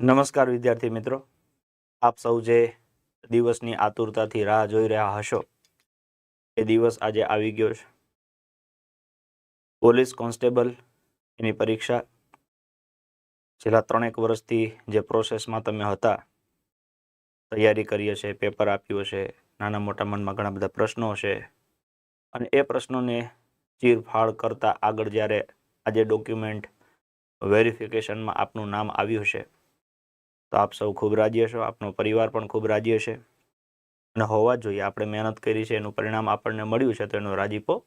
નમસ્કાર વિદ્યાર્થી મિત્રો. આપ સૌ જે દિવસની આતુરતાથી રાહ જોઈ રહ્યા હશો, એ દિવસ આજે આવી ગયો છે. પોલીસ કોન્સ્ટેબલ એની પરીક્ષા છેલ્લા ત્રણેક વર્ષથી જે પ્રોસેસમાં તમે હતા, તૈયારી કરી હશે પેપર આપ્યું હશે, નાના મોટા મનમાં ઘણા બધા પ્રશ્નો હશે, અને એ પ્રશ્નોને ચીરફાડ કરતાં આગળ જ્યારે આજે ડોક્યુમેન્ટ વેરિફિકેશનમાં આપનું નામ આવ્યું હશે તો આપ સૌ ખૂબ રાજી હશો, આપનો પરિવાર પણ ખૂબ રાજી હશે. અને હોવા જોઈએ, આપણે મહેનત કરી છે, એનું પરિણામ આપણને મળ્યું છે, તો એનો રાજીપો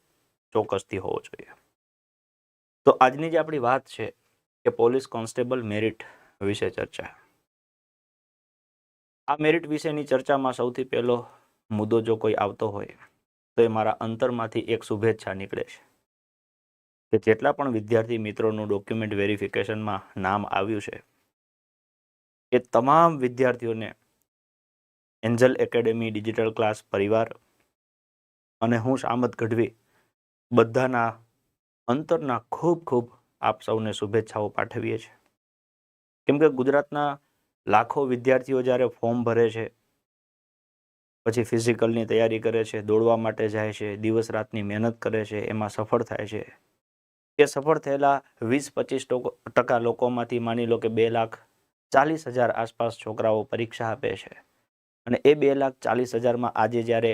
ચોક્કસથી હોવો જોઈએ. તો આજની જે આપણી વાત છે કે પોલીસ કોન્સ્ટેબલ મેરિટ વિશે ચર્ચા. આ મેરિટ વિશેની ચર્ચામાં સૌથી પહેલો મુદ્દો જો કોઈ આવતો હોય, તો એ મારા અંતરમાંથી એક શુભેચ્છા નીકળે છે. કે જેટલા પણ વિદ્યાર્થી મિત્રોનું ડોક્યુમેન્ટ વેરિફિકેશનમાં નામ આવ્યું છે એ તમામ વિદ્યાર્થીઓને એન્જલ એકેડેમી, ડિજિટલ ક્લાસ પરિવાર અને હું શામત ગઢવી બધાના અંતરના ખૂબ ખૂબ આપ સૌને શુભેચ્છાઓ પાઠવીએ છીએ. કેમ કે ગુજરાતના લાખો વિદ્યાર્થીઓ જ્યારે ફોર્મ ભરે છે, પછી ફિઝિકલની તૈયારી કરે છે, દોડવા માટે જાય છે, દિવસ રાતની મહેનત કરે છે, એમાં સફળ થાય છે. એ સફળ થયેલા વીસ પચીસ ટકા લોકોમાંથી માની લો કે બે લાખ ચાલીસ હજાર આસપાસ છોકરાઓ પરીક્ષા આપે છે. અને એ બે લાખ ચાલીસ હજારમાં આજે જ્યારે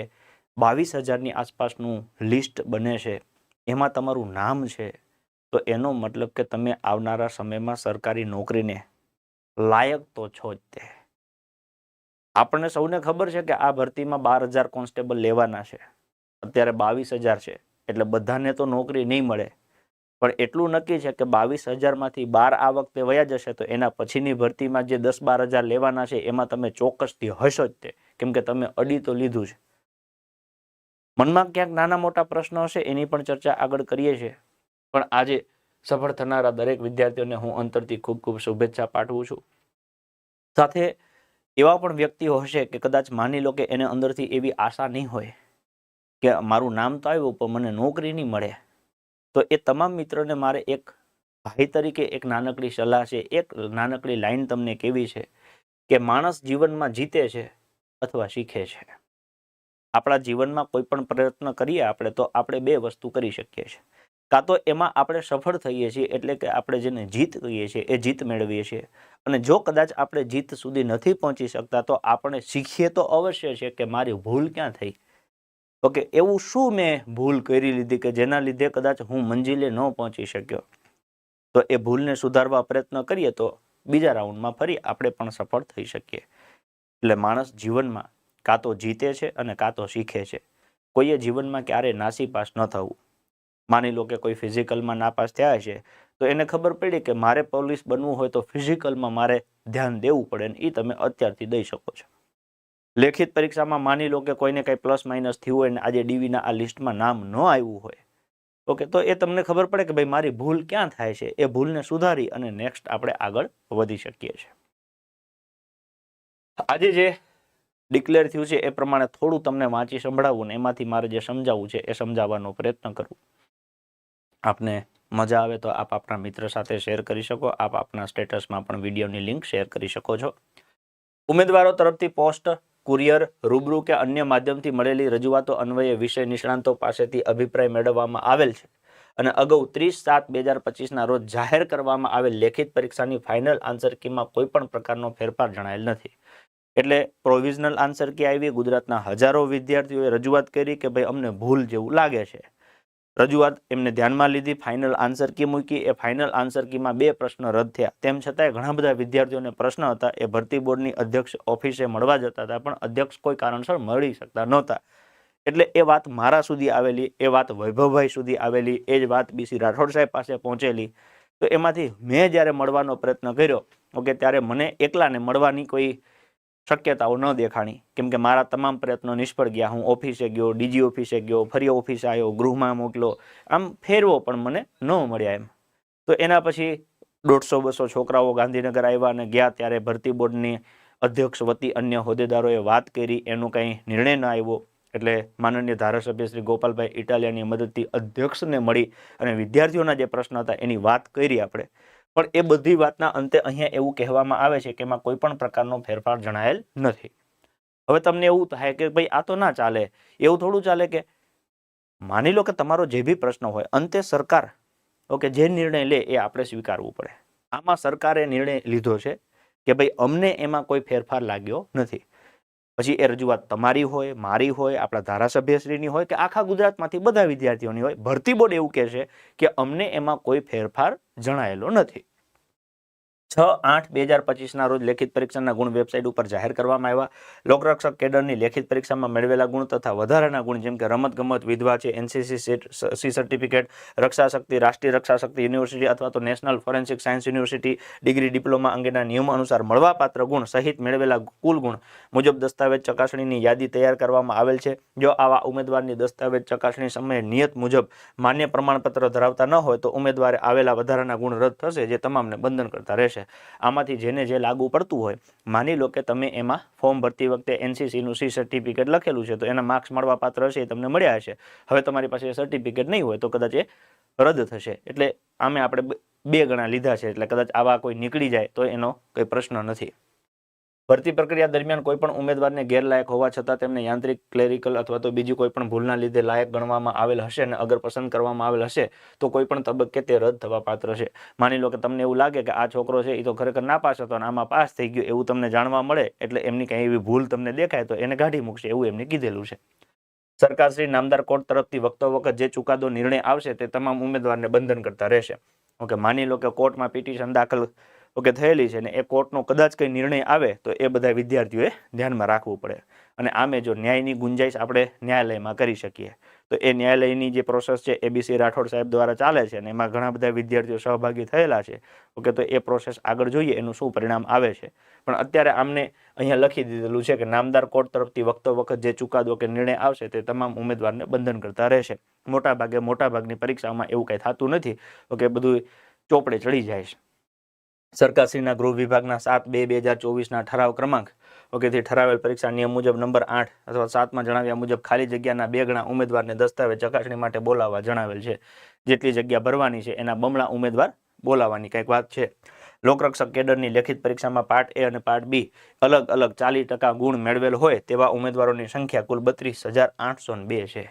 બાવીસ હજારની આસપાસનું લિસ્ટ બને છે, એમાં તમારું નામ છે, તો એનો મતલબ કે તમે આવનારા સમયમાં સરકારી નોકરીને લાયક તો છો જ તે. આપણને સૌને ખબર છે કે આ ભરતીમાં બાર હજાર કોન્સ્ટેબલ લેવાના છે. અત્યારે બાવીસ હજાર છે, એટલે બધાને તો નોકરી નહીં મળે. પણ એટલું નક્કી છે કે બાવીસ હજારમાંથી બાર આ વખતે વયા જશે, તો એના પછીની ભરતીમાં જે દસ બાર હજાર લેવાના છે, એમાં તમે ચોક્કસથી હશો જ તે. કેમ કે તમે અડી તો લીધું છે. મનમાં ક્યાંક નાના મોટા પ્રશ્નો હશે, એની પણ ચર્ચા આગળ કરીએ છીએ. પણ આજે સફળ થનારા દરેક વિદ્યાર્થીઓને હું અંતરથી ખૂબ ખૂબ શુભેચ્છા પાઠવું છું. સાથે એવા પણ વ્યક્તિઓ હશે કે કદાચ માની લો કે એને અંદરથી એવી આશા નહીં હોય કે મારું નામ તો આવ્યું, પણ મને નોકરી નહીં મળે. તો એ તમામ મિત્રોને મારે એક ભાઈ તરીકે એક નાનકડી સલાહ છે, એક નાનકડી લાઈન તમને કેવી છે કે માણસ જીવનમાં જીતે છે અથવા શીખે છે. આપણા જીવનમાં કોઈ પણ પ્રયત્ન કરીએ આપણે તો આપણે બે વસ્તુ કરી શકીએ છીએ. કાં તો એમાં આપણે સફળ થઈએ છીએ એટલે કે આપણે જેને જીત કહીએ છીએ એ જીત મેળવીએ છીએ. અને જો કદાચ આપણે જીત સુધી નથી પહોંચી શકતા તો આપણે શીખીએ તો અવશ્ય છે કે મારી ભૂલ ક્યાં થઈ? ઓકે, એવું શું મેં ભૂલ કરી લીધી કે જેના લીધે કદાચ હું મંજિલે ન પહોંચી શક્યો? તો એ ભૂલને સુધારવા પ્રયત્ન કરીએ તો બીજા રાઉન્ડમાં ફરી આપણે પણ સફળ થઈ શકીએ. એટલે માણસ જીવનમાં કાં તો જીતે છે અને કાં તો શીખે છે. કોઈએ જીવનમાં ક્યારે નાસીપાસ ન થવું. માની લો કે કોઈ ફિઝિકલમાં નાપાસ થયા છે તો એને ખબર પડી કે મારે પોલીસ બનવું હોય તો ફિઝિકલમાં મારે ધ્યાન દેવું પડે ને એ તમે અત્યારથી દઈ શકો છો. લેખિત પરીક્ષામાં માની લો કે કોઈને કંઈ પ્લસ માઇનસ થયું હોય ને આજે ડીવીના આ લિસ્ટમાં નામ ન આવ્યું હોય. ઓકે તો એ તમને ખબર પડે કે ભાઈ મારી ભૂલ ક્યાં થાય છે? એ ભૂલને સુધારી અને નેક્સ્ટ આપણે આગળ વધી શકીએ છીએ. આજે જે ડિક્લેર થયું છે એ પ્રમાણે થોડું તમને વાંચી સંભળાવવું ને એમાંથી મારે જે સમજાવવું છે એ સમજાવવાનો પ્રયત્ન કરું. આપને મજા આવે તો આપ આપણા મિત્ર સાથે શેર કરી શકો, આપ આપના સ્ટેટસમાં પણ વિડીયોની લિંક શેર કરી શકો છો. ઉમેદવારો તરફથી પોસ્ટ કુરિયર રૂબરૂ કે અન્ય માધ્યમથી મળેલી રજૂઆતો અન્વયે વિષય નિષ્ણાંતો પાસેથી અભિપ્રાય મેળવવામાં આવેલ છે. અને અગાઉ ત્રીસ સાત બે હજાર પચીસના રોજ જાહેર કરવામાં આવેલ લેખિત પરીક્ષાની ફાઇનલ આન્સર કીમાં કોઈ પણ પ્રકારનો ફેરફાર જણાયેલ નથી. એટલે પ્રોવિઝનલ આન્સર કી આવી? ગુજરાતના હજારો વિદ્યાર્થીઓએ રજૂઆત કરી કે ભાઈ અમને ભૂલ જેવું લાગે છે. રજૂઆત એમને ધ્યાનમાં લીધી ફાઇનલ આન્સર કી મૂકી, એ ફાઇનલ આન્સર કીમાં બે પ્રશ્ન રદ થયા. તેમ છતાંય ઘણા બધા વિદ્યાર્થીઓને પ્રશ્ન હતા, એ ભરતી બોર્ડની અધ્યક્ષ ઓફિસે મળવા જતા હતા, પણ અધ્યક્ષ કોઈ કારણસર મળી શકતા નહોતા. એટલે એ વાત મારા સુધી આવેલી, એ વાત વૈભવભાઈ સુધી આવેલી, એ જ વાત બીસી રાઠોડ સાહેબ પાસે પહોંચેલી. તો એમાંથી મેં જ્યારે મળવાનો પ્રયત્ન કર્યો, ઓકે, ત્યારે મને એકલાને મળવાની કોઈ શક્યતાઓ ન દેખાણી. કેમ કે મારા તમામ પ્રયત્નો નિષ્ફળ ગયા. હું ઓફિસે ગયો, ડીજી ઓફિસે ગયો, ફરી ઓફિસે આવ્યો, ગૃહમાં મોકલો. આમ ફેરવો પણ મને ન મળ્યા એમ. તો એના પછી દોઢસો, બસો છોકરાઓ ગાંધીનગર આવ્યા અને ગયા ત્યારે ભરતી બોર્ડની અધ્યક્ષ વતી અન્ય હોદ્દેદારોએ વાત કરી. એનો કંઈ નિર્ણય ન આવ્યો. એટલે માનનીય ધારાસભ્ય શ્રી ગોપાલભાઈ ઇટાલિયાની મદદથી અધ્યક્ષને મળી અને વિદ્યાર્થીઓના જે પ્રશ્ન હતા એની વાત કરી આપણે. પણ એ બધી વાતના અંતે અહીંયા એવું કહેવામાં આવે છે કે એમાં કોઈ પણ પ્રકારનો ફેરફાર જણાયેલ નથી. હવે તમને એવું થાય કે ભાઈ આ તો ના ચાલે, એવું થોડું ચાલે કે માની લો કે તમારો જે બી પ્રશ્ન હોય, અંતે સરકાર, ઓકે, જે નિર્ણય લે એ આપણે સ્વીકારવું પડે. આમાં સરકારે નિર્ણય લીધો છે કે ભાઈ અમને એમાં કોઈ ફેરફાર લાગ્યો નથી. પછી એ રજૂઆત તમારી હોય, મારી હોય, આપણા ધારાસભ્યશ્રીની હોય કે આખા ગુજરાતમાંથી બધા વિદ્યાર્થીઓની હોય, ભરતી બોર્ડ એવું કહે છે કે અમને એમાં કોઈ ફેરફાર જણાયેલો નથી. છ આઠ બે હજાર પચીસના રોજ લેખિત પરીક્ષાના ગુણ વેબસાઇટ ઉપર જાહેર કરવામાં આવ્યા. લોકરક્ષક કેડરની લેખિત પરીક્ષામાં મેળવેલા ગુણ તથા વધારાના ગુણ જેમ કે રમતગમત, વિધવા છે, NCC C certificate, Raksha Shakti, Rashtriya Raksha Shakti university અથવા તો national forensic science university degree diploma અંગેના નિયમો અનુસાર મળવાપાત્ર ગુણ સહિત મેળવેલા કુલ ગુણ મુજબ દસ્તાવેજ ચકાસણીની યાદી તૈયાર કરવામાં આવેલ છે. જો આવા ઉમેદવારની દસ્તાવેજ ચકાસણી સમયે નિયત મુજબ માન્ય પ્રમાણપત્ર ધરાવતા ન હોય તો ઉમેદવારે આવેલા વધારાના ગુણ રદ થશે, જે તમામને બંધન કરતા રહેશે. આમાંથી જેને જે લાગુ પડતું હોય, માની લો કે તમે એમાં ફોર્મ ભરતી વખતે એનસીસીનું સી સર્ટિફિકેટ લખેલું છે, તો એના માર્ક્સ મળવા પાત્ર હશે એ તમને મળ્યા હશે. હવે તમારી પાસે સર્ટિફિકેટ નહીં હોય તો કદાચ એ રદ થશે. એટલે આમે આપણે બે ગણા લીધા છે, એટલે કદાચ આવા કોઈ નીકળી જાય તો એનો કોઈ પ્રશ્ન નથી. ભરતી પ્રક્રિયા દરમિયાન કોઈ પણ ઉમેદવારને ગેરલાયક હોવા છતાં તેમને યાંત્રિક, ક્લેરિકલ અથવા તો બીજી કોઈ પણ ભૂલના લીધે લાયક ગણવામાં આવેલ હશે અને અગર પસંદ કરવામાં આવેલ હશે, તો કોઈ પણ તબક્કે તે રદ થવા પાત્ર છે. માની લો કે તમને એવું લાગે કે આ છોકરો છે એ તો ખરેખર ના પાસ હતો અને આમાં પાસ થઈ ગયો, એવું તમને જાણવા મળે, એટલે એમની કંઈ એવી ભૂલ તમને દેખાય, તો એને કાઢી મૂકશે, એવું એમને કીધેલું છે. સરકારશ્રી નામદાર કોર્ટ તરફથી વખતો વખત જે ચુકાદો નિર્ણય આવશે, તે તમામ ઉમેદવારને બંધન કરતા રહેશે. ઓકે, માની લો કે કોર્ટમાં પિટિશન દાખલ ઓકે થયેલી છે ને એ કોર્ટનો કદાચ કંઈ નિર્ણય આવે તો એ બધા વિદ્યાર્થીઓએ ધ્યાનમાં રાખવું પડે. અને આમે જો ન્યાયની ગુંજાઈશ આપણે ન્યાયાલયમાં કરી શકીએ, તો એ ન્યાયાલયની જે પ્રોસેસ છે એબીસી રાઠોડ સાહેબ દ્વારા ચાલે છે અને એમાં ઘણા બધા વિદ્યાર્થીઓ સહભાગી થયેલા છે. ઓકે, તો એ પ્રોસેસ આગળ જોઈએ એનું શું પરિણામ આવે છે. પણ અત્યારે આમને અહીંયા લખી દીધેલું છે કે નામદાર કોર્ટ તરફથી વખતો વખત જે ચુકાદો કે નિર્ણય આવશે તે તમામ ઉમેદવારને બંધન કરતા રહેશે. મોટાભાગે મોટાભાગની પરીક્ષાઓમાં એવું કંઈ થતું નથી. ઓકે, બધું ચોપડે ચડી જાય છે. સરકારશ્રીના ગૃહ વિભાગના સાત બે બે હજાર ચોવીસના ઠરાવ ક્રમાંક ઓકેથી ઠરાવેલ પરીક્ષા નિયમ મુજબ નંબર આઠ અથવા સાતમાં જણાવ્યા મુજબ ખાલી જગ્યાના બે ગણા ઉમેદવારને દસ્તાવેજ ચકાસણી માટે બોલાવવા જણાવેલ છે. જેટલી જગ્યા ભરવાની છે એના બમણા ઉમેદવાર બોલાવવાની કંઈક વાત છે. લોકરક્ષક કેડરની લેખિત પરીક્ષામાં પાર્ટ એ અને પાર્ટ બી અલગ અલગ ચાલીસ ટકા ગુણ મેળવેલ હોય તેવા ઉમેદવારોની સંખ્યા કુલ બત્રીસ હજાર આઠસો બે છે.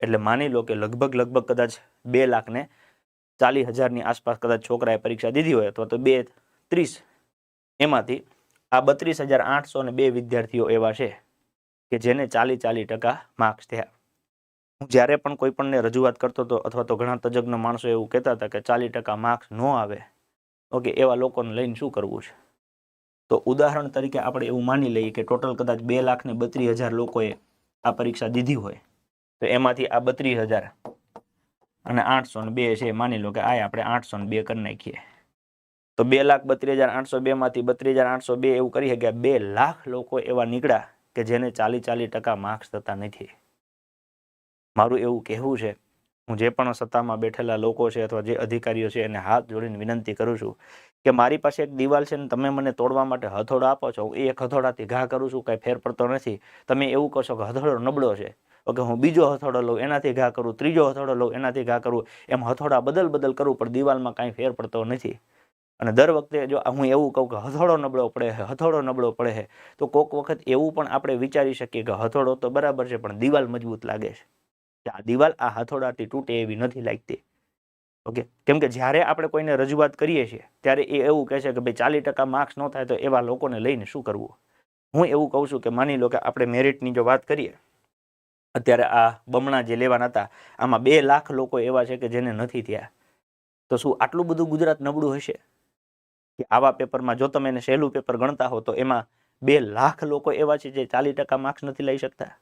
એટલે માની લો કે લગભગ લગભગ કદાચ બે લાખને ચાલીસ હજારની આસપાસ કદાચ છોકરાએ પરીક્ષા દીધી હોય અથવા તો બે ત્રીસ, એમાંથી આ બત્રીસ હજાર આઠસો ને બે વિદ્યાર્થીઓ એવા છે કે જેને ચાલી ચાલી ટકા માર્ક્સ થયા. હું જ્યારે પણ કોઈ પણને રજૂઆત કરતો હતો અથવા તો ઘણા તજજ્ઞ માણસો એવું કહેતા હતા કે ચાલી ટકા માર્ક્સ ન આવે, ઓકે, એવા લોકોને લઈને શું કરવું છે? તો ઉદાહરણ તરીકે આપણે એવું માની લઈએ કે ટોટલ કદાચ બે લાખ ને બત્રીસ હજાર લોકોએ આ પરીક્ષા દીધી હોય, તો એમાંથી આ બત્રીસ હજાર અને આઠસો બે છે, માની લો કે આ આપણે આઠસો બે કરી નાખીએ. તો બે લાખ બત્રીસ હજાર આઠસો બે માંથી બત્રીસ હજાર આઠસો બે એવું કરી ગયા બે લાખ લોકો એવા નીકળ્યા કે જેને ચાલી ચાલી ટકા માર્ક્સ થતા નથી. મારું એવું કહેવું છે, હું જે પણ સત્તામાં બેઠેલા લોકો છે અથવા જે અધિકારીઓ છે એને હાથ જોડીને વિનંતી કરું છું કે મારી પાસે એક દિવાલ છે ને તમે મને તોડવા માટે હથોડો આપો છો, હું એક હથોડાથી ઘા કરું છું, કાંઈ ફેર પડતો નથી. તમે એવું કહો છો કે હથોડો નબળો છે. ઓકે હું બીજો હથોડો લઉં, એનાથી ઘા કરું, ત્રીજો હથોડો લઉં, એનાથી ઘા કરું, એમ હથોડા બદલ બદલ કરું, પણ દિવાલમાં કાંઈ ફેર પડતો નથી. અને દર વખતે જો હું એવું કહું કે હથોડો નબળો પડે છે હથોડો નબળો પડે છે તો કોક વખત એવું પણ આપણે વિચારી શકીએ કે હથોડો તો બરાબર છે, પણ દિવાલ મજબૂત લાગે છે. આ દિવાલ આ હથોડાથી તૂટે એવી નથી લાગતી. ઓકે? કેમ કે જ્યારે આપણે કોઈને રજૂઆત કરીએ છીએ, ત્યારે એ એવું કહે છે કે ભાઈ, ચાલીસ ટકા માર્ક્સ ન થાય તો એવા લોકોને લઈને શું કરવું? હું એવું કહું છું કે માની લો કે આપણે મેરિટની જો વાત કરીએ અત્યારે આ બમણા જે લેવાના હતા, આમાં બે લાખ લોકો એવા છે કે જેને નથી થયા. તો શું આટલું બધું ગુજરાત નબળું હશે? કે આવા પેપરમાં જો તમે એને સહેલું પેપર ગણતા હો, તો એમાં બે લાખ લોકો એવા છે જે ચાલીસ ટકા માર્ક્સ નથી લઈ શકતા?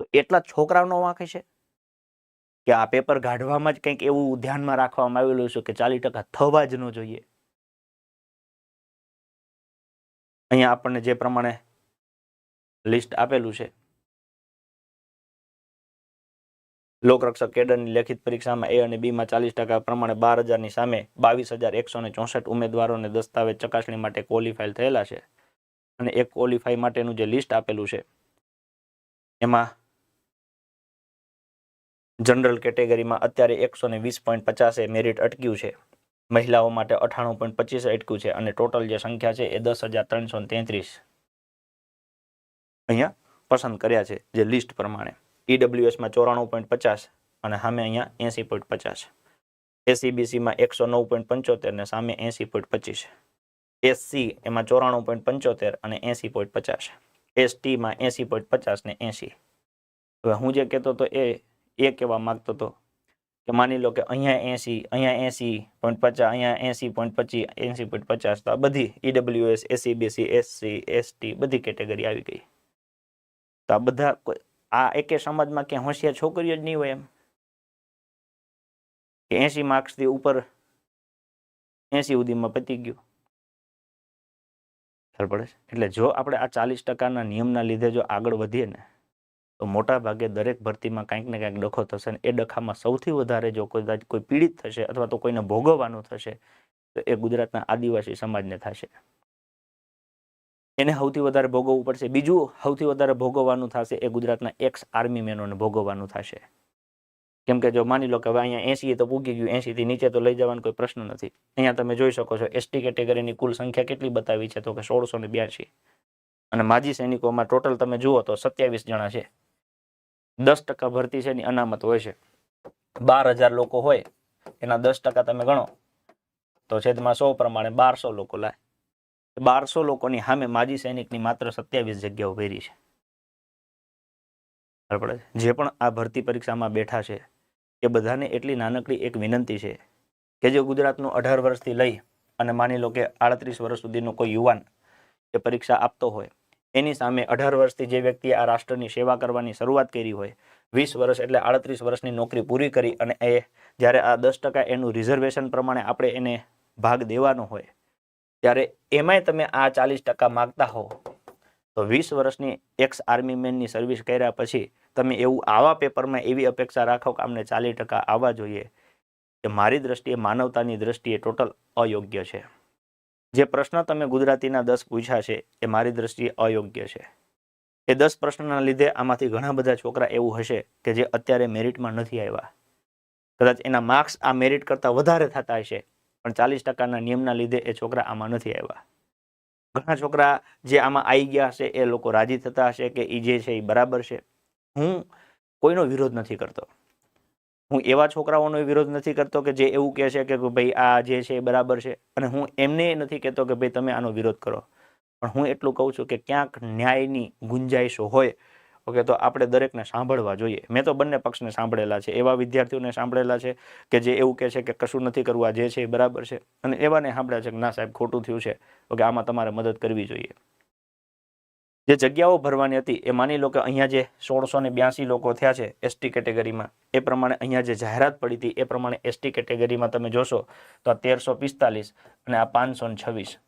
તો એટલા છોકરાઓનો વાંક છે કે આ પેપર કાઢવામાં જ કંઈક એવું ધ્યાનમાં રાખવામાં આવેલું છે કે ચાલીસ ટકા થવા જ ન જોઈએ? અહીંયા આપણને જે પ્રમાણે લિસ્ટ આપેલું છે લોકરક્ષક કેડરની લેખિત પરીક્ષામાં એ અને બીમાં ચાલીસ ટકા પ્રમાણે બાર હજારની સામે બાવીસ હજાર એકસો ને ચોસઠ ઉમેદવારોને દસ્તાવેજ ચકાસણી માટે ક્વોલિફાઈ થયેલા છે. અને એક ક્વોલિફાઈ માટેનું જે લિસ્ટ આપેલું છે, એમાં જનરલ કેટેગરીમાં અત્યારે એકસો ને વીસ પોઈન્ટ પચાસે મેરિટ અટક્યું છે. મહિલાઓ માટે અઠાણું પોઈન્ટ પચીસ અટક્યું છે અને ટોટલ જે સંખ્યા છે એ દસ હજાર ત્રણસો તેત્રીસ. અહીંયા પસંદ કર્યા છે જે લિસ્ટ પ્રમાણે. ઈડબ્લ્યુએસમાં ચોરાણું પોઈન્ટ પચાસ અને સામે અહીંયા એંસી પોઈન્ટ પચાસ. એસીબીસીમાં એકસો નવ પોઈન્ટ પંચોતેર ને સામે એંસી પોઈન્ટ પચીસ. એસસી એમાં ચોરાણું પોઈન્ટ પંચોતેર અને એંસી પોઈન્ટ પચાસ. એસટીમાં એંસી પોઈન્ટ પચાસ ને એંસી. હવે હું જે કહેતો હતો એ એ કહેવા માગતો હતો કે માની લો કે અહીંયા એંસી અહીંયા એંસી પોઈન્ટ પચાસ, અહીંયા એંસી પોઈન્ટ પચીસ, એંસી પોઈન્ટ પચાસ તો આ બધી ઈડબ્લ્યુએસ એસીબીસી એસસી એસટી બધી કેટેગરી આવી ગઈ. તો આ બધા આ એકે સમાજમાં ક્યાં હોશિયાર છોકરીઓ જ નહીં હોય એમ. કે એંસી માર્ક્સથી ઉપર એસી સુધીમાં પતી ગયું. ખ્યાલ પડે? એટલે જો આપણે આ ચાલીસ ટકાના નિયમના લીધે જો આગળ વધીએ ને, તો મોટા ભાગે દરેક ભરતીમાં કાંઈક ને કંઈક ડખો થશે ને એ ડખામાં સૌથી વધારે જો કદાચ કોઈ પીડિત થશે અથવા તો કોઈને ભોગવવાનું થશે, તો એ ગુજરાતના આદિવાસી સમાજને થશે. એને સૌથી વધારે ભોગવવું પડશે. બીજું સૌથી વધારે ભોગવવાનું થશે એ ગુજરાતના એક્સ આર્મી મેનોને ભોગવવાનું થશે. કેમ કે જો માની લો કે હવે અહીંયા એસી તો પૂગી ગયું એસી થી નીચે તો લઈ જવાનો કોઈ પ્રશ્ન નથી. અહીંયા તમે જોઈ શકો છો એસટી કેટેગરીની કુલ સંખ્યા કેટલી બતાવી છે, તો કે સોળસો ને બ્યાસી અને માજી સૈનિકોમાં ટોટલ તમે જુઓ તો સત્યાવીસ જણા છે. દસ ટકા ભરતી છે એની અનામત હોય છે. બાર હજાર લોકો હોય, એના દસ ટકા તમે ગણો, તો છેદમાં સો પ્રમાણે બારસો લોકો લાય. બારસો લોકોની સામે માજી સૈનિકની માત્ર સત્યાવીસ જગ્યાઓ ભરી છે? જે પણ આ ભરતી પરીક્ષામાં બેઠા છે, એ બધાને એટલી નાનકડી એક વિનંતી છે કે જે ગુજરાતનું અઢાર વર્ષથી લઈ અને માની લો કે આડત્રીસ વર્ષ સુધીનો કોઈ યુવાન એ પરીક્ષા આપતો હોય, એની સામે અઢાર વર્ષથી જે વ્યક્તિએ આ રાષ્ટ્રની સેવા કરવાની શરૂઆત કરી હોય, વીસ વર્ષ એટલે આડત્રીસ વર્ષની નોકરી પૂરી કરી અને એ જ્યારે આ દસ ટકા એનું રિઝર્વેશન પ્રમાણે આપણે એને ભાગ દેવાનો હોય ત્યારે એમાંય તમે આ ચાલીસ ટકા માગતા હો તો વીસ વર્ષની એક્સ આર્મી મેનની સર્વિસ કર્યા પછી તમે એવું આવા પેપરમાં એવી અપેક્ષા રાખો કે અમને ચાલીસ ટકા આવવા જોઈએ. કે મારી દ્રષ્ટિએ, માનવતાની દ્રષ્ટિએ ટોટલ અયોગ્ય છે. જે પ્રશ્ન તમે ગુજરાતીના દસ પૂછ્યા છે, એ મારી દ્રષ્ટિએ અયોગ્ય છે. એ દસ પ્રશ્નના લીધે આમાંથી ઘણા બધા છોકરા એવું હશે કે જે અત્યારે મેરિટમાં નથી આવ્યા. કદાચ એના માર્ક્સ આ મેરિટ કરતાં વધારે થતા હશે. પણ ચાલીસ ટકાના નિયમના લીધે એ છોકરા આમાં નથી આવ્યા. ઘણા છોકરા જે આમાં આવી ગયા હશે, એ લોકો રાજી થતા હશે કે એ જે છે એ બરાબર છે. હું કોઈનો વિરોધ નથી કરતો. હું એવા છોકરાઓનો વિરોધ નથી કરતો કે જે એવું કહે છે કે ભાઈ આ જે છે એ બરાબર છે. અને હું એમને નથી કહેતો કે ભાઈ તમે આનો વિરોધ કરો. પણ હું એટલું કહું છું કે ક્યાંક ન્યાયની ગુંજાઈશો હોય ઓકે, તો આપણે દરેકને સાંભળવા જોઈએ. મેં તો બંને પક્ષને સાંભળેલા છે. એવા વિદ્યાર્થીઓને સાંભળેલા છે કે જે એવું કહે છે કે કશું નથી કરવું, આ જે છે એ બરાબર છે. અને એવાને સાંભળ્યા છે કે ના સાહેબ, ખોટું થયું છે. ઓકે, આમાં તમારે મદદ કરવી જોઈએ. જે જગ્યાઓ ભરવાની હતી, એ માની લો કે અહીંયા જે સોળસો ને બ્યાસી લોકો થયા છે એસટી કેટેગરીમાં, એ પ્રમાણે અહીંયા જે જાહેરાત પડી હતી, એ પ્રમાણે એસટી કેટેગરીમાં તમે જોશો તો આ તેરસો પિસ્તાલીસ અને આ પાંચસો ને છવ્વીસ.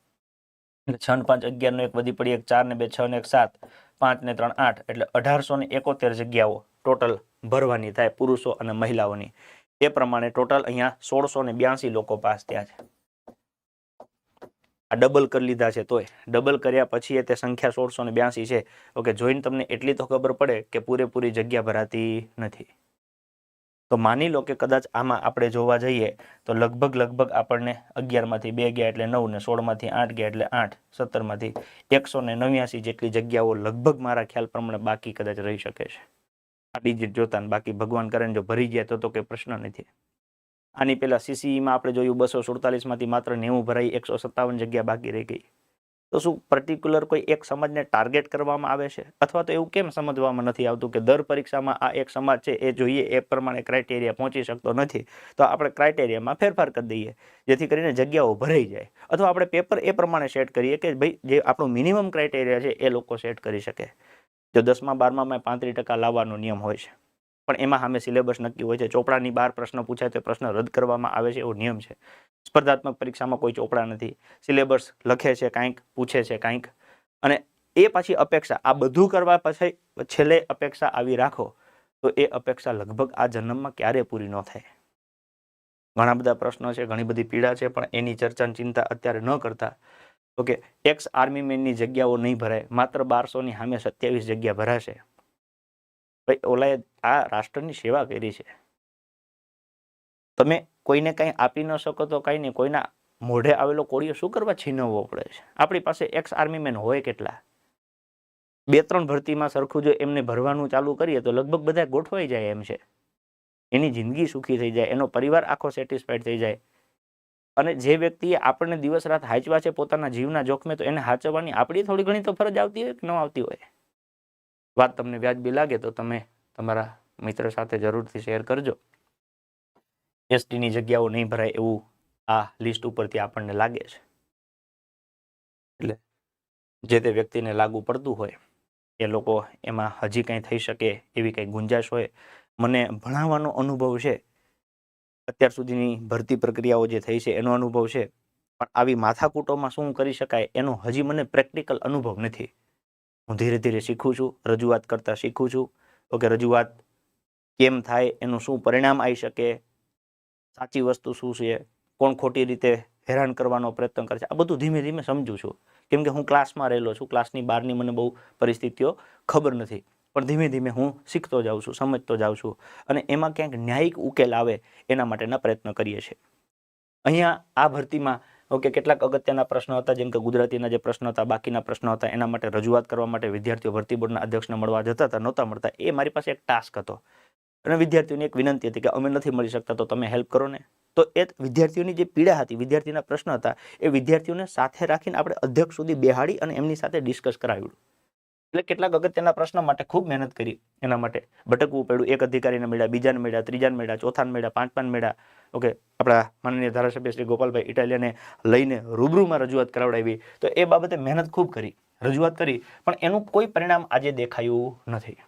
છ ને પાંચ અગિયાર નો એક વધી પડી, એક ચાર ને બે, છ ને એક સાત. પાંચ ને ત્રણ આઠ એટલે અઢારસો ને એકોતેર જગ્યાઓ ટોટલ ભરવાની થાય પુરુષો અને મહિલાઓની. એ પ્રમાણે ટોટલ અહીંયા સોળસો ને બ્યાસી લોકો પાસ થયા છે. આ ડબલ કરી લીધા છે તોય. ડબલ કર્યા પછી તે સંખ્યા સોળસો ને બ્યાસી છે. ઓકે, જોઈને તમને એટલી તો ખબર પડે કે પૂરેપૂરી જગ્યા ભરાતી નથી. તો માની લો કે કદાચ આમાં આપણે જોવા જઈએ તો લગભગ લગભગ આપણને અગિયારમાંથી બે ગયા એટલે નવ ને સોળમાંથી આઠ ગયા એટલે આઠ, સત્તરમાંથી એકસો ને નવ્યાસી જેટલી જગ્યાઓ લગભગ મારા ખ્યાલ પ્રમાણે બાકી કદાચ રહી શકે છે. આ ડિજિટ જોતા બાકી ભગવાન કરે જો ભરી ગયા તો તો કોઈ પ્રશ્ન નથી. આની પહેલાં સીસીઈમાં આપણે જોયું બસો સુડતાલીસમાંથી માત્ર નેવું ભરાઈ, એકસો સત્તાવન જગ્યા બાકી રહી ગઈ. તો શું પર્ટિક્યુલર કોઈ એક સમાજને ટાર્ગેટ કરવામાં આવે છે? અથવા તો એવું કેમ સમજવામાં નથી આવતું કે દર પરીક્ષામાં આ એક સમાજ છે એ જોઈએ, એ પ્રમાણે ક્રાઇટેરિયા પહોંચી શકતો નથી? તો આપણે ક્રાઇટેરિયામાં ફેરફાર કરી દઈએ, જેથી કરીને જગ્યાઓ ભરાઈ જાય. અથવા આપણે પેપર એ પ્રમાણે સેટ કરીએ કે ભાઈ જે આપણું મિનિમમ ક્રાઇટેરિયા છે એ લોકો સેટ કરી શકે. જો દસમા બારમામાં પાંત્રીસ ટકા લાવવાનો નિયમ હોય છે. પણ એમાં સામે સિલેબસ નક્કી હોય છે, ચોપડાની બાર પ્રશ્ન પૂછાય તો પ્રશ્ન રદ કરવામાં આવે છે એવો નિયમ છે. સ્પર્ધાત્મક પરીક્ષામાં કોઈ ચોપડા નથી. સિલેબસ લખે છે, કાંઈક પૂછે છે, કાંઈક. અને એ પાછી અપેક્ષા, આ બધું કરવા પછી છેલ્લે અપેક્ષા આવી રાખો, તો એ અપેક્ષા લગભગ આ જન્મમાં ક્યારે પૂરી ન થાય. ઘણા બધા પ્રશ્નો છે, ઘણી બધી પીડા છે, પણ એની ચર્ચા ચિંતા અત્યારે ન કરતા. ઓકે એક્સ આર્મી મેનની જગ્યાઓ નહીં ભરાય, માત્ર બારસોની સામે સત્યાવીસ જગ્યા ભરાશે. ભાઈ, ઓલાએ આ રાષ્ટ્રની સેવા કરી છે. તમે કોઈને કંઈ આપી ન શકો તો કંઈ નહીં. કોઈના મોઢે આવેલો કોળીઓ શું કરવા છીનવવો પડે છે? આપણી પાસે એક્સ આર્મી મેન હોય કેટલા? બે ત્રણ ભરતીમાં સરખું જો એમને ભરવાનું ચાલુ કરીએ તો લગભગ બધા ગોઠવાઈ જાય એમ છે. એની જિંદગી સુખી થઈ જાય, એનો પરિવાર આખો સેટિસ્ફાઈડ થઈ જાય. અને જે વ્યક્તિએ આપણને દિવસ રાત હાચવા છે, પોતાના જીવના જોખમે તો એને હાચવવાની આપણી થોડી ઘણી તો ફરજ આવતી હોય કે ન આવતી હોય? વાત તમને વ્યાજબી લાગે તો તમે તમારા મિત્ર સાથે જરૂરથી શેર કરજો. એસટીની જગ્યાઓ નહીં ભરાય એવું આ લિસ્ટ ઉપરથી આપણને લાગે છે. એટલે જે તે વ્યક્તિને લાગુ પડતું હોય, એ લોકો એમાં હજી કંઈ થઈ શકે એવી કંઈ ગુંજાશ હોય. મને ભણાવવાનો અનુભવ છે, અત્યાર સુધીની ભરતી પ્રક્રિયાઓ જે થઈ છે એનો અનુભવ છે, પણ આવી માથાકૂટોમાં શું કરી શકાય એનો હજી મને પ્રેક્ટિકલ અનુભવ નથી. હું ધીરે ધીરે શીખું છું, રજૂઆત કરતાં શીખું છું, ઓકે, રજૂઆત કેમ થાય, એનું શું પરિણામ આવી શકે સાચી વસ્તુ શું છે? કોણ ખોટી રીતે હેરાન કરવાનો પ્રયત્ન કરે છે? આ બધું ધીમે ધીમે સમજું છું. કેમ કે હું ક્લાસમાં રહેલો છું. ક્લાસની બહારની મને બહુ પરિસ્થિતિઓ ખબર નથી. પણ ધીમે ધીમે હું શીખતો જાઉં છું, સમજતો જાઉં છું અને એમાં ક્યાંક ન્યાયિક ઉકેલ આવે એના માટેના પ્રયત્ન કરીએ છીએ. અહીંયા આ ભરતીમાં, ઓકે, કેટલાક અગત્યના પ્રશ્નો હતા, જેમ કે ગુજરાતીના જે પ્રશ્નો હતા, બાકીના પ્રશ્નો હતા, એના માટે રજૂઆત કરવા માટે વિદ્યાર્થીઓ ભરતી બોર્ડના અધ્યક્ષને મળવા જતા હતા, નહોતા મળતા. એ મારી પાસે એક ટાસ્ક હતો. અને વિદ્યાર્થીઓની એક વિનંતી હતી કે અમે નથી મળી શકતા, તો તમે હેલ્પ કરો ને. તો એ વિદ્યાર્થીઓની જે પીડા હતી, વિદ્યાર્થીના પ્રશ્ન હતા, એ વિદ્યાર્થીઓને સાથે રાખીને આપણે અધ્યક્ષ સુધી બેહાડી અને એમની સાથે ડિસ્કસ કરાવ્યું. એટલે કેટલાક અગત્યના પ્રશ્ન માટે ખૂબ મહેનત કરી એના માટે. ભટકવું પડ્યું, એક અધિકારીને મળ્યા, બીજાને મળ્યા, ત્રીજાને મળ્યા, ચોથાને મળ્યા, પાંચમાને મળ્યા. ઓકે, આપણા માનનીય ધારાસભ્ય શ્રી ગોપાલભાઈ ઇટાલિયાને લઈને રૂબરૂમાં રજૂઆત કરાવડાવી. તો એ બાબતે મહેનત ખૂબ કરી, રજૂઆત કરી, પણ એનું કોઈ પરિણામ આજે દેખાયું નથી.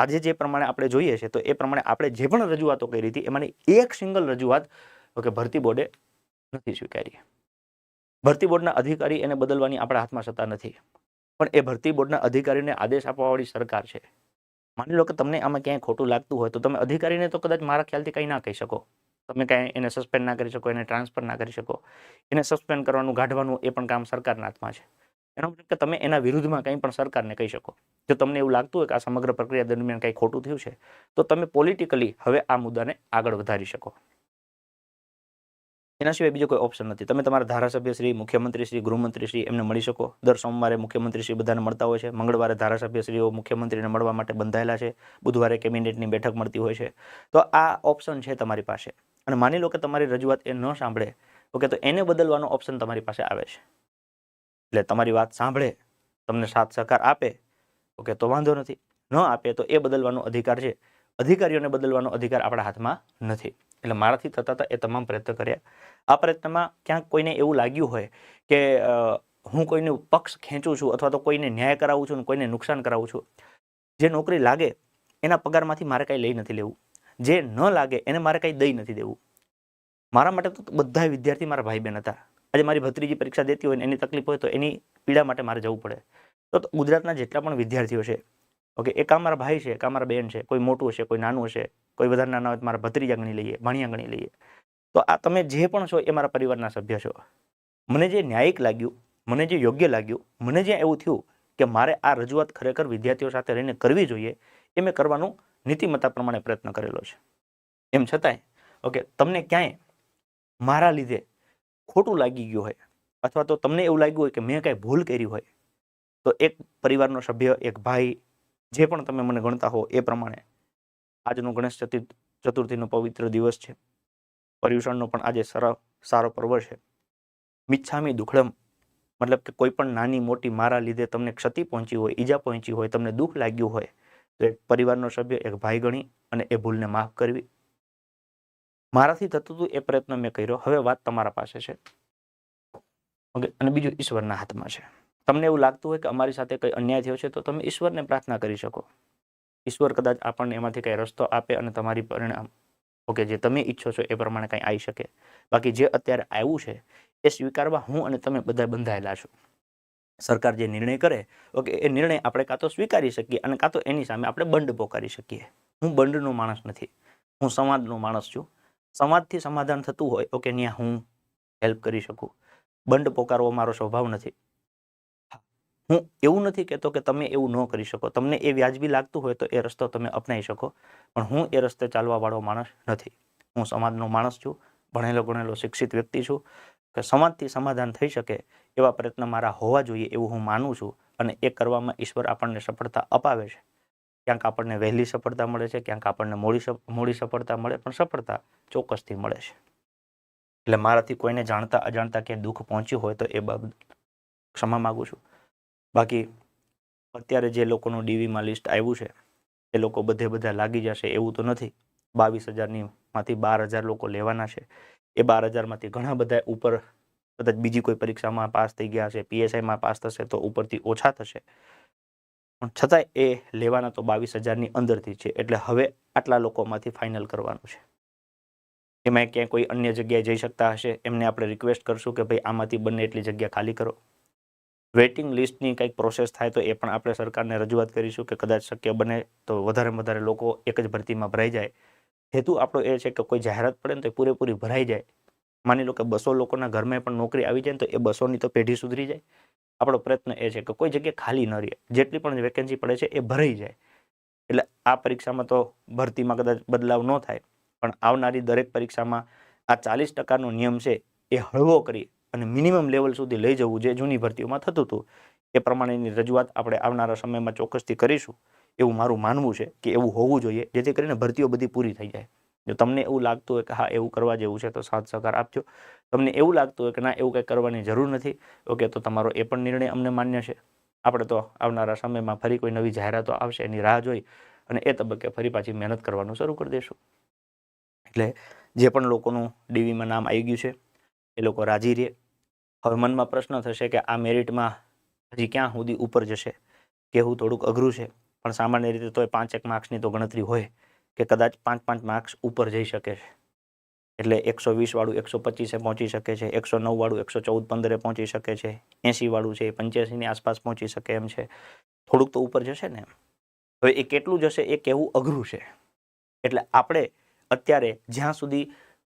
આજે જે પ્રમાણે આપણે જોઈએ છે, તો એ પ્રમાણે આપણે જે પણ રજૂઆતો કરી હતી, એમાંની એક સિંગલ રજૂઆત ઓકે ભરતી બોર્ડે નથી સ્વીકારી. ભરતી બોર્ડના અધિકારી એને બદલવાની આપણા હાથમાં સત્તા નથી. પણ એ ભરતી બોર્ડના અધિકારીને આદેશ આપવાવાળી સરકાર છે. માની લો કે તમને આમાં ક્યાંય ખોટું લાગતું હોય, તો તમે અધિકારીને તો કદાચ મારા ખ્યાલથી કંઈ ના કહી શકો. તમે કાંઈ એને સસ્પેન્ડ ના કરી શકો, એને ટ્રાન્સફર ના કરી શકો. એને સસ્પેન્ડ કરવાનું કાઢવાનું એ પણ કામ સરકારના હાથમાં છે. એનો મતલબ તમે એના વિરુદ્ધમાં કંઈ પણ સરકારને કહી શકો. જો તમને એવું લાગતું હોય કે આ સમગ્ર પ્રક્રિયા દરમિયાન કંઈ ખોટું થયું છે, તો તમે પોલિટિકલી હવે આ મુદ્દાને આગળ વધારી શકો. એના સિવાય બીજો કોઈ ઓપ્શન નથી. તમે તમારા ધારાસભ્ય શ્રી, મુખ્યમંત્રી શ્રી, ગૃહમંત્રી શ્રી એમને મળી શકો. દર સોમવારે મુખ્યમંત્રી શ્રી બધાને મળતા હોય છે. મંગળવારે ધારાસભ્ય શ્રીઓ મુખ્યમંત્રીને મળવા માટે બંધાયેલા છે. બુધવારે કેબિનેટની બેઠક મળતી હોય છે. તો આ ઓપ્શન છે તમારી પાસે. અને માની લો કે તમારી રજૂઆત એ ન સાંભળે ઓકે તો એને બદલવાનો ઓપ્શન તમારી પાસે આવે છે. એટલે તમારી વાત સાંભળે, તમને સાથ સહકાર આપે ઓકે તો વાંધો નથી. ન આપે તો એ બદલવાનો અધિકાર છે. અધિકારીઓને બદલવાનો અધિકાર આપણા હાથમાં નથી. એટલે મારાથી થતા હતા એ તમામ પ્રયત્ન કર્યા. આ પ્રયત્નમાં ક્યાંક કોઈને એવું લાગ્યું હોય કે હું કોઈનું પક્ષ ખેંચું છું અથવા તો કોઈને ન્યાય કરાવું છું કોઈને નુકસાન કરાવું છું. જે નોકરી લાગે, એના પગારમાંથી મારે કાંઈ લઈ નથી લેવું. જે ન લાગે, એને મારે કાંઈ દઈ નથી દેવું. મારા માટે તો બધા વિદ્યાર્થી મારા ભાઈ બહેન હતા. આજે મારી ભત્રીજી પરીક્ષા દેતી હોય ને એની તકલીફ હોય તો એની પીડા માટે મારે જવું પડે. તો ગુજરાતના જેટલા પણ વિદ્યાર્થીઓ છે, ઓકે, એક આ મારા ભાઈ છે, એક આ મારા બેન છે, કોઈ મોટું હશે, કોઈ નાનું હશે, કોઈ વધારે નાના હોય તો મારા ભત્રીજા ગણી લઈએ, ભણિયા ગણી લઈએ. તો આ તમે જે પણ છો એ મારા પરિવારના સભ્ય છો. મને જે ન્યાયિક લાગ્યું, મને જે યોગ્ય લાગ્યું, મને જ્યાં એવું થયું કે મારે આ રજૂઆત ખરેખર વિદ્યાર્થીઓ સાથે રહીને કરવી જોઈએ, એ મેં કરવાનું નીતિમત્તા પ્રમાણે પ્રયત્ન કરેલો છે. એમ છતાંય, ઓકે, તમને ક્યાંય મારા લીધે ખોટું લાગી ગયું હોય, અથવા તો તમને એવું લાગ્યું હોય કે મેં કાંઈ ભૂલ કરી હોય, તો એક પરિવારનો સભ્ય, એક ભાઈ, જે પણ તમે મને ગણતા હો એ પ્રમાણે આજનો ગણેશ ચતુર્, ચતુર્થીનો પવિત્ર દિવસ છે. પર્યુષણનો પણ આજે સર, સારો પર્વ છે. મિચ્છામી દુખડમ, મતલબ કે કોઈ પણ નાની મોટી મારા લીધે તમને ક્ષતિ પહોંચી હોય, ઈજા પહોંચી હોય, તમને દુઃખ લાગ્યું હોય, તો એક પરિવારનો સભ્ય, એક ભાઈ ગણી અને એ ભૂલને માફ કરવી. મારાથી થતું હતું એ પ્રયત્ન મેં કર્યો. હવે વાત તમારા પાસે છે. ઓકે, અને બીજું ઈશ્વરના હાથમાં છે. તમને એવું લાગતું હોય કે અમારી સાથે કંઈ અન્યાય થયો છે, તો તમે ઈશ્વરને પ્રાર્થના કરી શકો. ઈશ્વર કદાચ આપણને એમાંથી કંઈ રસ્તો આપે અને તમારી પરિણામ, ઓકે, જે તમે ઈચ્છો છો એ પ્રમાણે કંઈ આવી શકે. બાકી જે અત્યારે આવ્યું છે, એ સ્વીકારવા હું અને તમે બધા બંધાયેલા છો. સરકાર જે નિર્ણય કરે, ઓકે, એ નિર્ણય આપણે કાં તો સ્વીકારી શકીએ અને કાં તો એની સામે આપણે બંડ પોકારી શકીએ. હું બંડનો માણસ નથી. હું સમાજનો માણસ છું. સમાજથી સમાધાન થતું હોય ઓકે ત્યાં હું હેલ્પ કરી શકું. બંડ પોકારવો મારો સ્વભાવ નથી. હું એવું નથી કહેતો કે તમે એવું ન કરી શકો. તમને એ વ્યાજબી લાગતું હોય તો એ રસ્તો તમે અપનાવી શકો. પણ હું એ રસ્તે ચાલવાવાળો માણસ નથી. હું સમાજનો માણસ છું, ભણેલો ગણેલો શિક્ષિત વ્યક્તિ છું. કે સમાજથી સમાધાન થઈ શકે એવા પ્રયત્ન મારા હોવા જોઈએ એવું હું માનું છું અને એ કરવામાં ઈશ્વર આપણને સફળતા અપાવે છે. ક્યાંક આપણને વહેલી સફળતા મળે છે, ક્યાંક આપણને મોડી મોડી સફળતા મળે, પણ સફળતા ચોક્કસથી મળે છે. એટલે મારાથી કોઈને જાણતા, અજાણતા ક્યાંય દુઃખ પહોંચ્યું હોય તો એ બાબત ક્ષમા માગું છું. બાકી અત્યારે જે લોકોનું ડીવીમાં લિસ્ટ આવ્યું છે, એ લોકો બધે બધા લાગી જશે એવું તો નથી. બાવીસ હજારની માંથી બાર હજાર લોકો લેવાના છે. એ બાર હજારમાંથી ઘણા બધા ઉપર કદાચ બીજી કોઈ પરીક્ષામાં પાસ થઈ ગયા છે પીએસઆઈમાં પાસ થશે તો ઉપરથી ઓછા થશે. પણ છતાંય એ લેવાના તો બાવીસ હજારની અંદરથી છે. એટલે હવે આટલા લોકોમાંથી ફાઇનલ કરવાનું છે. એમાં ક્યાંય કોઈ અન્ય જગ્યાએ જઈ શકતા હશે? એમને આપણે રિક્વેસ્ટ કરશું કે ભાઈ, આમાંથી બંને એટલી જગ્યા ખાલી કરો. વેઇટિંગ લિસ્ટની કંઈક પ્રોસેસ થાય તો એ પણ આપણે સરકારને રજૂઆત કરીશું કે કદાચ શક્ય બને તો વધારે વધારે લોકો એક જ ભરતીમાં ભરાઈ જાય. હેતુ આપણો એ છે કે કોઈ જાહેરાત પડે ને તો એ પૂરેપૂરી ભરાઈ જાય. માની લો કે બસો લોકોના ઘરમાં પણ નોકરી આવી જાય ને તો એ બસોની તો પેઢી સુધરી જાય. આપણો પ્રયત્ન એ છે કે કોઈ જગ્યાએ ખાલી ન રહે. જેટલી પણ વેકેન્સી પડે છે એ ભરાઈ જાય. એટલે આ પરીક્ષામાં તો ભરતીમાં કદાચ બદલાવ ન થાય, પણ આવનારી દરેક પરીક્ષામાં આ ચાલીસ ટકાનો નિયમ છે એ હળવો કરી અને મિનિમમ લેવલ સુધી લઈ જવું જે જૂની ભરતીઓમાં થતું હતું, એ પ્રમાણેની રજૂઆત આપણે આવનારા સમયમાં ચોક્કસથી કરીશું એવું મારું માનવું છે કે એવું હોવું જોઈએ, જેથી કરીને ભરતીઓ બધી પૂરી થઈ જાય. જો તમને એવું લાગતું હોય કે હા, એવું કરવા જેવું છે, તો સાથ સહકાર આપજો. તમને એવું લાગતું હોય કે ના, એવું કંઈ કરવાની જરૂર નથી, ઓકે, તો તમારો એ પણ નિર્ણય અમને માન્ય છે. આપણે તો આવનારા સમયમાં ફરી કોઈ નવી જાહેરાતો આવશે, એની રાહ જોઈ અને એ તબક્કે ફરી પાછી મહેનત કરવાનું શરૂ કરી દઈશું એટલે જે પણ લોકોનું ડીવીમાં નામ આવી ગયું છે, એ લોકો રાજી રહે. હવે મનમાં પ્રશ્ન થશે કે આ મેરિટમાં હજી ક્યાં સુધી ઉપર જશે? કહેવું થોડુંક અઘરું છે? પણ સામાન્ય રીતે તોય પાંચેક માર્ક્સની તો ગણતરી હોય. કે કદાચ પાંચ પાંચ માર્ક્સ ઉપર જઈ શકે છે. એટલે એકસો વીસ વાળું એકસો પચીસે પહોંચી શકે છે, એકસો નવ વાળું એકસો ચૌદ પંદરે પહોંચી શકે છે એંસીવાળું છે પંચ્યાસીની આસપાસ પહોંચી શકે એમ છે. થોડુંક તો ઉપર જશે ને હવે એ કેટલું જશે એ કહેવું અઘરું છે. એટલે આપણે અત્યારે જ્યાં સુધી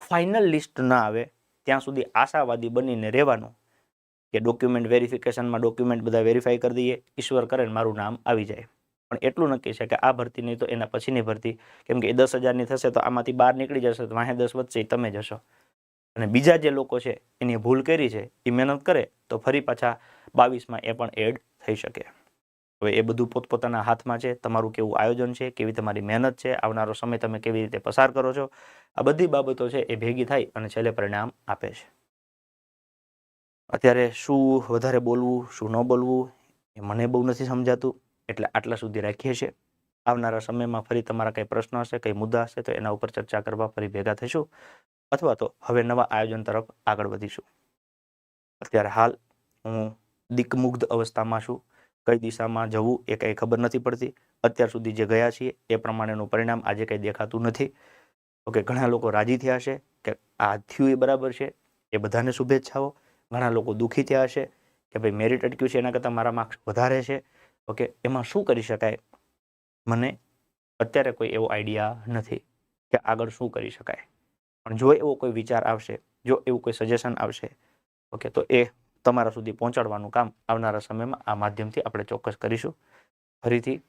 ફાઇનલ લિસ્ટ ના આવે, ત્યાં સુધી આશાવાદી બનીને રહેવાનું કે ડોક્યુમેન્ટ વેરિફિકેશનમાં ડોક્યુમેન્ટ બધા વેરીફાઈ કરી દઈએ, ઈશ્વર કરે મારું નામ આવી જાય. પણ એટલું નક્કી છે કે આ ભરતી નહીં તો એના પછીની ભરતી, કેમ કે એ દસ હજારની થશે તો આમાંથી બહાર નીકળી જશે, તો વાહે દસ વધશે તમે જશો. અને બીજા જે લોકો છે, એની ભૂલ કરી છે એ મહેનત કરે, તો ફરી પાછા બાવીસમાં એ પણ એડ થઈ શકે. હવે એ બધું પોતપોતાના હાથમાં છે, તમારું કેવું આયોજન છે, કેવી તમારી મહેનત છે, આવનારો સમય તમે કેવી રીતે પસાર કરો છો, આ બધી બાબતો છે એ ભેગી થાય અને છેલ્લે પરિણામ આપે છે. અત્યારે શું વધારે બોલવું, શું ન બોલવું, એ મને બહુ નથી સમજાતું. એટલે આટલા સુધી રાખીએ છીએ. આવનારા સમયમાં ફરી તમારા કંઈ પ્રશ્ન હશે, કંઈ મુદ્દા હશે, તો એના ઉપર ચર્ચા કરવા ફરી ભેગા થઈશું. અથવા તો હવે નવા આયોજન તરફ આગળ વધીશું. અત્યારે હાલ હું દિકમુગ્ધ અવસ્થામાં છું. કઈ દિશામાં જવું એ કંઈ ખબર નથી પડતી. અત્યાર સુધી જે ગયા છીએ એ પ્રમાણેનું પરિણામ આજે કંઈ દેખાતું નથી. ઓકે, ઘણા લોકો રાજી થયા છે કે આ થયું એ બરાબર છે. એ બધાને શુભેચ્છાઓ. ઘણા લોકો દુઃખી થયા છે કે ભાઈ મેરિટ અટક્યું છે એના કરતાં મારા માર્ક્સ વધારે છે. ઓકે, એમાં શું કરી શકાય? મને અત્યારે કોઈ એવો આઈડિયા નથી કે આગળ શું કરી શકાય. પણ જો એવો કોઈ વિચાર આવશે, જો એવું કોઈ સજેશન આવશે, ઓકે, તો એ તમારા સુધી પહોંચાડવાનું કામ આવનારા સમયમાં આ માધ્યમથી આપણે ચોક્કસ કરીશું. ફરીથી,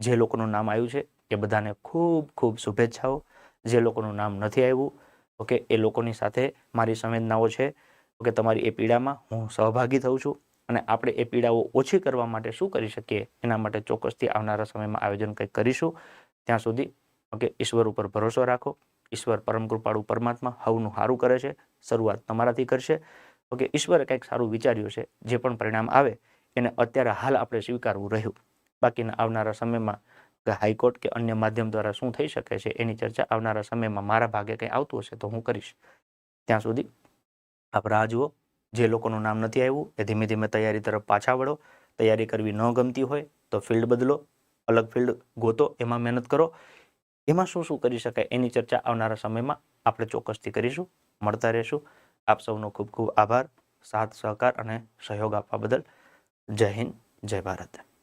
જે લોકોનું નામ આવ્યું છે, એ બધાને ખૂબ ખૂબ શુભેચ્છાઓ. જે લોકોનું નામ નથી આવ્યું, ઓકે, એ લોકોની સાથે મારી સંવેદનાઓ છે. ઓકે, તમારી એ પીડામાં હું સહભાગી થઉં છું. અને આપણે એ પીડાઓ ઓછી કરવા માટે શું કરી શકીએ? એના માટે ચોક્કસથી આવનારા સમયમાં આયોજન કંઈક કરીશું. ત્યાં સુધી ઓકે, ઈશ્વર ઉપર ભરોસો રાખો. ઈશ્વર પરમ કૃપાળુ પરમાત્મા હવનું સારું કરે છે. શરૂઆત તમારાથી કરશે. ઓકે, ઈશ્વરે કંઈક સારું વિચાર્યું છે, જે પણ પરિણામ આવે, એને અત્યારે હાલ આપણે સ્વીકારવું રહ્યું. બાકીના આવનારા સમયમાં કે હાઈકોર્ટ કે અન્ય માધ્યમ દ્વારા શું થઈ શકે છે, એની ચર્ચા આવનારા સમયમાં મારા ભાગે કંઈ આવતું હશે તો હું કરીશ. ત્યાં સુધી આપ રાહ જુઓ. જે લોકોનું નામ નથી આવ્યું, એ ધીમે ધીમે તૈયારી તરફ પાછા વળો. તૈયારી કરવી ન ગમતી હોય તો ફિલ્ડ બદલો, અલગ ફિલ્ડ ગોતો, એમાં મહેનત કરો. એમાં શું શું કરી શકાય એની ચર્ચા આવનારા સમયમાં આપણે ચોક્કસથી કરીશું. મળતા રહેશું. આપ સૌનો ખૂબ ખૂબ આભાર. સાથ સહકાર અને સહયોગ આપવા બદલ. જય હિન્દ, જય ભારત.